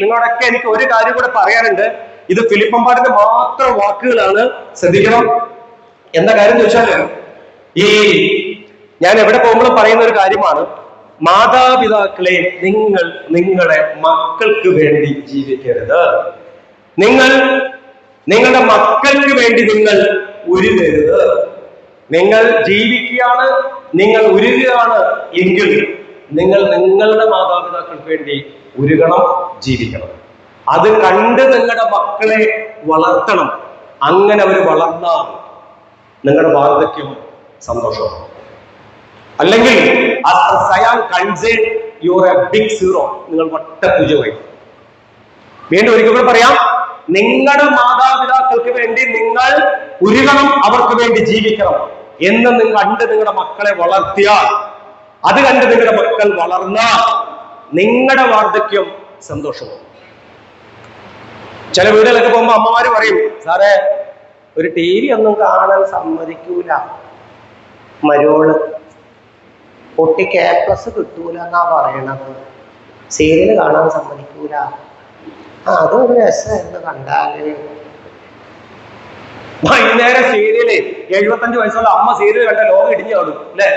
നിങ്ങളോടൊക്കെ എനിക്ക് ഒരു കാര്യം കൂടെ പറയാനുണ്ട്. ഇത് ഫിലിപ്പമ്പാടിന്റെ മാത്രം വാക്കുകളാണ് ശ്രദ്ധിക്കണം. എന്താ കാര്യം എന്ന് വെച്ചാൽ ഈ ഞാൻ എവിടെ പോകുമ്പോഴും പറയുന്ന ഒരു കാര്യമാണ്. മാതാപിതാക്കളെ നിങ്ങൾ നിങ്ങളുടെ മക്കൾക്ക് വേണ്ടി ജീവിക്കരുത്. നിങ്ങൾ നിങ്ങളുടെ മക്കൾക്ക് വേണ്ടി നിങ്ങൾ ഉരുതരുത്. നിങ്ങൾ ജീവിക്കുകയാണ് നിങ്ങൾ ഉരുകയാണ് എങ്കിൽ നിങ്ങൾ നിങ്ങളുടെ മാതാപിതാക്കൾക്ക് വേണ്ടി ഉരുകണം ജീവിക്കണം. അത് കണ്ട് നിങ്ങളുടെ മക്കളെ വളർത്തണം. അങ്ങനെ അവർ വളർന്നാൽ നിങ്ങളുടെ വാർദ്ധക്യം സന്തോഷമാണ് അല്ലെങ്കിൽ cyan concern your a big zero നിങ്ങൾ വട്ടപൂജമായി വീണ്ടും ഒരിക്കൽ കൂടെ പറയാം നിങ്ങളുടെ മാതാപിതാക്കൾക്ക് വേണ്ടി നിങ്ങൾ ഉരുകണം അവർക്ക് വേണ്ടി ജീവിക്കണം എന്ന് നിങ്ങൾ കണ്ട് നിങ്ങളുടെ മക്കളെ വളർത്തിയാൽ അത് കണ്ട് നിങ്ങളുടെ മക്കൾ വളർന്നാൽ നിങ്ങളുടെ വാർദ്ധക്യം സന്തോഷവും ചില വീടുകളൊക്കെ പോകുമ്പോ അമ്മമാര് പറയും സാറേ ഒരു ടി വി ഒന്നും കാണാൻ സമ്മതിക്കൂല. മരോൾ കുട്ടിക്ക് എ പ്ലസ് കിട്ടൂല എന്നാ പറയണത്. സീരിയൽ കാണാൻ സമ്മതിക്കൂല. ആ അതൊരു രസമായിരുന്നു കണ്ടാൽ. വൈകുന്നേരം സീരിയൽ എഴുപത്തഞ്ച് വയസ്സുള്ള അമ്മ സീരിയൽ കണ്ട ലോകം ഇടിഞ്ഞു കാണും അല്ലേ?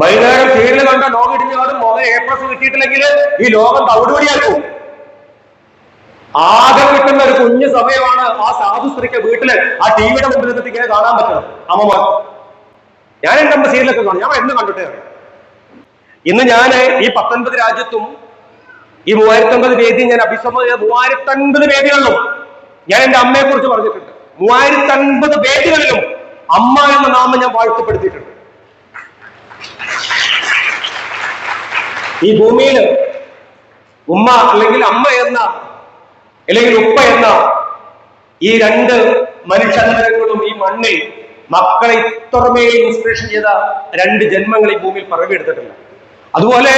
വൈകുന്നേരം സീരിയൽ കണ്ട ലോകം ഇടിഞ്ഞാലും മോനെ എ പ്ലസ് കിട്ടിയിട്ടില്ലെങ്കിൽ ഈ ലോകം തവിടുപടിയാക്കും ആകെ കിട്ടുന്ന ഒരു കുഞ്ഞു സമയമാണ് ആ സാധു സ്ത്രീക്ക് വീട്ടിൽ ആ ടിവിയുടെ മുമ്പിൽ നിന്നിട്ട് ഇങ്ങനെ കാണാൻ പറ്റണം അമ്മമാർ ഞാൻ എന്റെ അമ്മ സീരിയലൊക്കെ കാണും. ഞാൻ എന്ന് കണ്ടിട്ടേ. ഇന്ന് ഞാൻ ഈ പത്തൊൻപത് രാജ്യത്തും ഈ മൂവായിരത്തൊൻപത് വേദി ഞാൻ അഭിസംബോധന മൂവായിരത്തൻപത് വേദികളിലും ഞാൻ എന്റെ അമ്മയെ കുറിച്ച് പറഞ്ഞിട്ടുണ്ട്. മൂവായിരത്തൻപത് വേദികളിലും അമ്മ എന്ന നാമം ഞാൻ വാഴ്ത്തപ്പെടുത്തിയിട്ടുണ്ട്. ഈ ഭൂമിയിൽ ഉമ്മ അല്ലെങ്കിൽ അമ്മ എന്ന അല്ലെങ്കിൽ ഉപ്പ എന്ന ഈ രണ്ട് മനുഷ്യന്തരങ്ങളും ഈ മണ്ണിൽ മക്കളെ ഇത്രമേൽ ഇൻസ്പിറേഷൻ ചെയ്ത രണ്ട് ജന്മങ്ങൾ ഈ ഭൂമിയിൽ പിറവിയെടുത്തിട്ടില്ല അതുപോലെ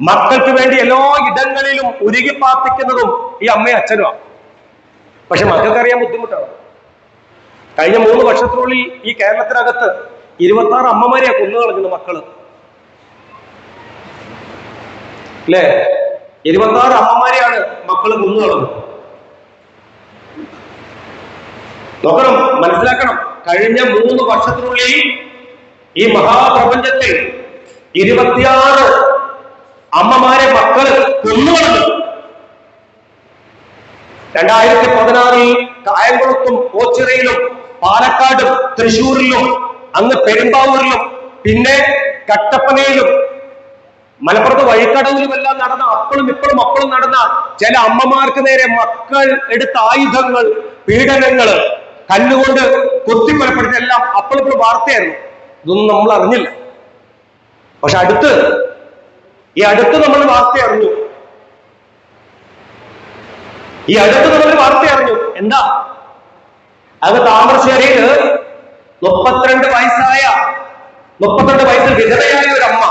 മക്കൾക്ക് വേണ്ടി എല്ലാ ഇടങ്ങളിലും ഉരുകി പ്രാർത്ഥിക്കുന്നതും ഈ അമ്മയും അച്ഛനുമാണ് പക്ഷെ മക്കൾക്കറിയാൻ ബുദ്ധിമുട്ടാണ്. കഴിഞ്ഞ മൂന്ന് വർഷത്തിനുള്ളിൽ ഈ കേരളത്തിനകത്ത് ഇരുപത്തി ആറ് അമ്മമാരെയാ കൊന്നു കളഞ്ഞത് മക്കൾ. അല്ലേ ഇരുപത്തി ആറ് അമ്മമാരെയാണ് മക്കൾ കൊന്നു കളഞ്ഞത്. നോക്കണം മനസ്സിലാക്കണം. കഴിഞ്ഞ മൂന്ന് വർഷത്തിനുള്ളിൽ ഈ മഹാപ്രപഞ്ചത്തിൽ ഇരുപത്തിയാറ് അമ്മമാരെ മക്കൾ കൊന്നുകളഞ്ഞു രണ്ടായിരത്തി പതിനാറിൽ കായംകുളത്തും കോച്ചിറയിലും പാലക്കാടും തൃശൂരിലും അങ്ങ് പെരുമ്പാവൂരിലും പിന്നെ കട്ടപ്പനയിലും മലപ്പുറത്ത് വഴിക്കടവിലുമെല്ലാം നടന്ന അപ്പളും ഇപ്പളും അപ്പളും നടന്ന ചില അമ്മമാർക്ക് നേരെ മക്കൾ എടുത്ത ആയുധങ്ങൾ പീഡനങ്ങൾ കല്ലുകൊണ്ട് കൊത്തിപ്പലപ്പെടുത്തി എല്ലാം അപ്പളിപ്പോൾ വാർത്തയായിരുന്നു. ഇതൊന്നും നമ്മൾ അറിഞ്ഞില്ല. പക്ഷെ അടുത്ത് ഈ അടുത്ത് നമ്മൾ വാർത്ത അറിഞ്ഞു. ഈ അടുത്ത് നമ്മൾ വാർത്ത അറിഞ്ഞു. എന്താ? അത് താമരശ്ശേരിയിൽ മുപ്പത്തിരണ്ട് വയസ്സായ മുപ്പത്തിരണ്ട് വയസ്സിൽ വിധവയായ ഒരു അമ്മ.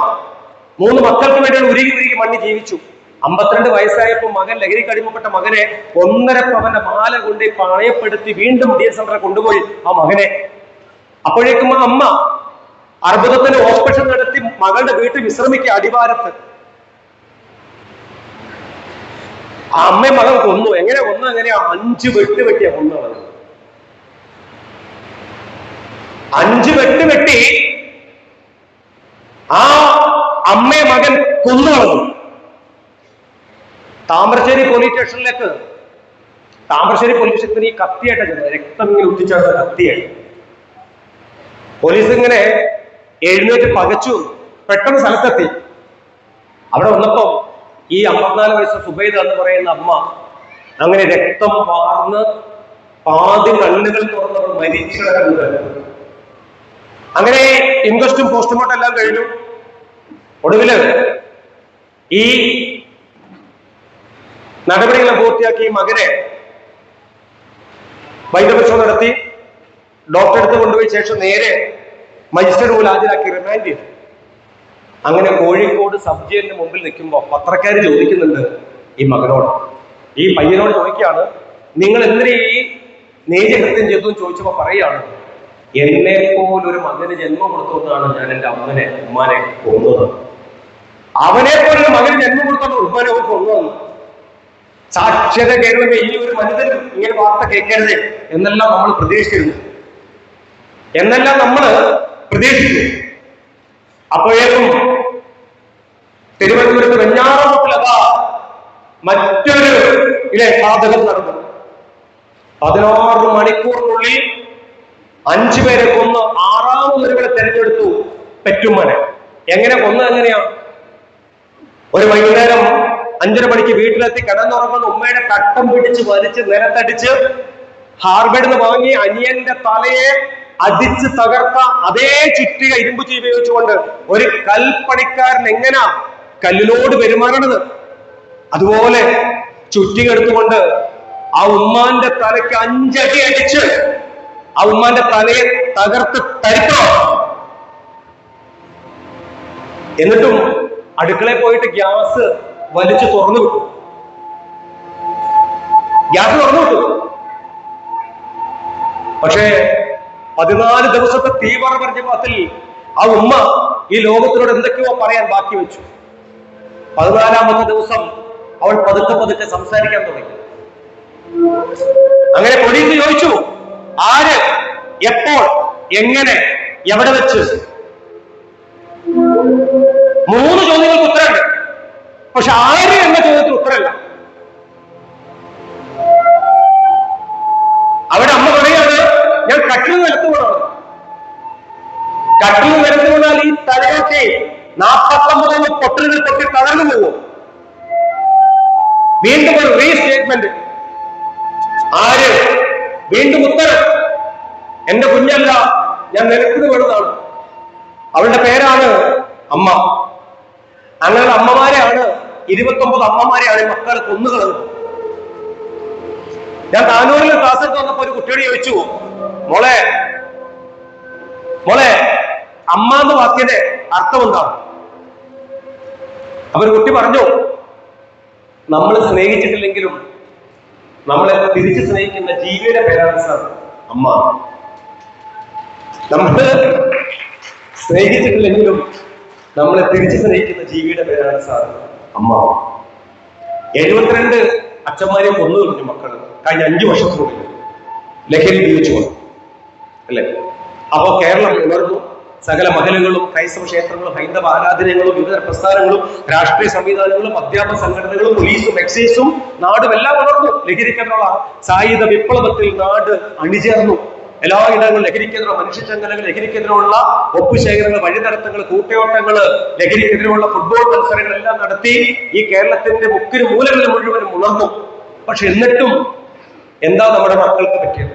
മൂന്ന് മക്കൾക്ക് വേണ്ടി ഉരുകി ഉരുകി മണ്ണി ജീവിച്ചു. അമ്പത്തിരണ്ട് വയസ്സായപ്പോൾ മകൻ ലഹരിക്ക് അടിമപ്പെട്ട മകനെ ഒന്നര പവന്റെ മാല കൊണ്ട് പണയപ്പെടുത്തി വീണ്ടും ഡി എസ് എന്റെ കൊണ്ടുപോയി ആ മകനെ. അപ്പോഴേക്കും ആ അമ്മ അർബുദത്തിന് ഓപ്പറേഷൻ നടത്തി മകളുടെ വീട്ടിൽ വിശ്രമിക്കുക അടിവാരത്ത്. ആ അമ്മയും മകൻ കൊന്നു. എങ്ങനെ കൊന്നു? എങ്ങനെയാ? അഞ്ച് വെട്ട് വെട്ടിയാ കൊന്നു കളഞ്ഞത് അഞ്ച് വെട്ട് വെട്ടി ആ അമ്മയെ മകൻ കൊന്നുകളഞ്ഞു. താമരശ്ശേരി പോലീസ് സ്റ്റേഷനിലേക്ക് താമരശ്ശേരി പോലീസ് സ്റ്റേഷനിൽ ഈ കത്തിയായിട്ട് ചെന്നത് രക്തം ഇങ്ങനെ ഉത്തിച്ചേർത്ത കത്തിയായി പോലീസ് ഇങ്ങനെ എഴുന്നേറ്റ് പകച്ചു. പെട്ടെന്ന് സ്ഥലത്തെത്തി. അവിടെ വന്നപ്പോ ഈ അമ്പത്തിനാല് വയസ്സ് സുബൈദ എന്ന് പറയുന്ന അമ്മ അങ്ങനെ രക്തം വാർന്ന് പാതി കണ്ണുകൾ തുറന്നവർ മരിച്ചു കിടക്കുന്നത് അങ്ങനെ ഇൻക്വസ്റ്റും പോസ്റ്റ്മോർട്ടം എല്ലാം കഴിഞ്ഞു. ഒടുവിൽ ഈ നടപടികളെ പൂർത്തിയാക്കി മകനെ വൈദ്യപരിശോധന നടത്തി. ഡോക്ടറെ അടുത്ത് കൊണ്ടുപോയി ശേഷം നേരെ മജിസ്ട്രേറ്റ് മുമ്പിൽ ഹാജരാക്കി റിമാൻഡ് ചെയ്തു. അങ്ങനെ കോഴിക്കോട് സബ് ജയിലിന് മുമ്പിൽ നിൽക്കുമ്പോൾ പത്രക്കാർ ചോദിക്കുന്നുണ്ട് ഈ മകനോട്. ഈ പയ്യനോട് ചോദിക്കുകയാണ് നിങ്ങൾ എന്തിനീ ഈ നീചകൃത്യം ചെയ്തു ചോദിച്ചപ്പോൾ പറയുകയാണ്. എന്നെ പോലൊരു മകന് ജന്മം കൊടുത്തുകൊണ്ടാണ് ഞാൻ എന്റെ അമ്മനെ ഉമ്മാനെ കൊന്നത്. അവനെ പോലൊരു മകൻ ജന്മം കൊടുത്തോണ്ട് ഉമ്മാനെ അവൻ കൊണ്ടുവന്നു സാക്ഷര കേരളമേ ഇനി ഒരു മനുഷ്യൻ ഇങ്ങനെ വാർത്ത കേൾക്കരുത് എന്നെല്ലാം നമ്മൾ പ്രതീക്ഷിച്ചിരുന്നു. എന്നെല്ലാം നമ്മൾ പ്രതീക്ഷിച്ചു. അപ്പോഴേക്കും തിരുവനന്തപുരത്ത് വെഞ്ഞാറമൂട്ടിലതാ മറ്റൊരു ഇല്ലേ പാതകം നടന്നു. പതിനാറ് മണിക്കൂറിനുള്ളിൽ അഞ്ചു പേരെ കൊന്ന് ആറാമതൊരുവരെ തെരഞ്ഞെടുത്തു പെറ്റുമ്മനെ എങ്ങനെ കൊന്നത് എങ്ങനെയാ? ഒരു വൈകുന്നേരം അഞ്ചര മണിക്ക് വീട്ടിലെത്തി കിടന്നുറങ്ങുന്ന ഉമ്മയുടെ കട്ടം പിടിച്ച് വലിച്ച് നിലത്തടിച്ച് ഹാർബർഡിൽ നിന്ന് വാങ്ങി അനിയന്റെ തലയെ അടിച്ച് തകർത്ത അതേ ചുറ്റിക ഇരുമ്പ് ചീ ഉപയോഗിച്ചുകൊണ്ട് ഒരു കൽപ്പണിക്കാരൻ എങ്ങനാ കല്ലിനോട് പെരുമാറണത്? അതുപോലെ ചുറ്റിക എടുത്തുകൊണ്ട് ആ ഉമ്മാന്റെ തലയ്ക്ക് അഞ്ചടി അടിച്ച് ആ ഉമ്മാന്റെ തലയെ തകർത്ത് തരിക്കണം? എന്നിട്ടും അടുക്കളയിൽ പോയിട്ട് ഗ്യാസ് വലിച്ചു തുറന്നു വിട്ടു. ഗ്യാസ് തുറന്നു വിട്ടു. പക്ഷേ പതിനാല് ദിവസത്തെ തീവ്ര പരിചയത്തിൽ ആ ഉമ്മ ഈ ലോകത്തിനോട് എന്തൊക്കെയോ പറയാൻ ബാക്കി വെച്ചു. പതിനാലാമത്തെ ദിവസം അവൾ പതുക്കെ പതുക്കെ സംസാരിക്കാൻ തുടങ്ങി. അങ്ങനെ പോലീസ് ചോദിച്ചു ആര്? എപ്പോൾ? എങ്ങനെ? എവിടെ വെച്ച്? മൂന്ന് ചോദ്യങ്ങൾക്ക് ഉത്തരമുണ്ട്. പക്ഷെ ആര് എന്ന ചോദ്യത്തിന് ഉത്തരമില്ല. അവിടെ അമ്മ പറയാണ് ഞാൻ കട്ടിൽ നിരത്തുകൊണ്ടാണ് കട്ടിൽ നിരത്തുകൊണ്ടാൽ ഈ തലയൊക്കെ നാപ്പത്തൊമ്പത് പൊട്ടലുകൾ പൊട്ടി തളർന്നു പോകും. വീണ്ടും ഒരു റീസ്റ്റേറ്റ്മെന്റ് ആര്? വീണ്ടും ഉത്തരം. എന്റെ കുഞ്ഞല്ല ഞാൻ നിനക്കിത് വേണ്ടതാണ് അവളുടെ പേരാണ് അമ്മ. അങ്ങനെ അമ്മമാരെയാണ് ഇരുപത്തൊമ്പത് അമ്മമാരെയാണ് മക്കൾ കൊന്നുകളത് ഞാൻ താനൂരിൽ ക്ലാസ് എടുത്ത് വന്നപ്പോ ഒരു കുട്ടിയോട് ചോദിച്ചു മോളെ മോളെ അമ്മ എന്ന വാക്കിന്റെ അർത്ഥം എന്താണ് അപ്പൊ ഒരു കുട്ടി പറഞ്ഞു നമ്മൾ സ്നേഹിച്ചിട്ടില്ലെങ്കിലും നമ്മളെ തിരിച്ച് സ്നേഹിക്കുന്ന ജീവിയുടെ പേരാണ് സാർ അമ്മ. നമ്മൾ സ്നേഹിച്ചിട്ടില്ലെങ്കിലും നമ്മളെ തിരിച്ചു സ്നേഹിക്കുന്ന ജീവിയുടെ പേരാണ് സാർ അമ്മ. എഴുപത്തിരണ്ട് അച്ഛന്മാരെ കൊന്നു കളഞ്ഞു മക്കൾ കഴിഞ്ഞ അഞ്ചു വർഷത്തിനുള്ളിൽ ലഹരി ഉപയോഗിച്ചുകൊണ്ട് അല്ലേ? അപ്പോ കേരളം ഉണർന്നു. സകല മഹലുകളും ക്രൈസ്തവ ക്ഷേത്രങ്ങളും ഹൈന്ദവ ആരാധനകളും വിവിധ പ്രസ്ഥാനങ്ങളും രാഷ്ട്രീയ സംവിധാനങ്ങളും അധ്യാപക സംഘടനകളും പോലീസും എക്സൈസും നാടും എല്ലാം ഉണർന്നു. ലഹരിക്കാനുള്ള സായുധ വിപ്ലവത്തിൽ നാട് അണിചേർന്നു. എല്ലായിടങ്ങളിലും ലഹരിക്കെതിരെ മനുഷ്യചങ്ങലകൾ ലഹരിക്കെതിരെയുള്ള ഒപ്പുശേഖരങ്ങൾ വഴിനടത്തങ്ങൾ കൂട്ടയോട്ടങ്ങൾ ലഹരിക്കെതിരെയുള്ള ഫുട്ബോൾ മത്സരങ്ങൾ എല്ലാം നടത്തി ഈ കേരളത്തിന്റെ മുക്കിന് മൂലങ്ങളിൽ മുഴുവനും ഉണർന്നു. പക്ഷെ എന്നിട്ടും എന്താ നമ്മുടെ മക്കൾക്ക് പറ്റിയത്?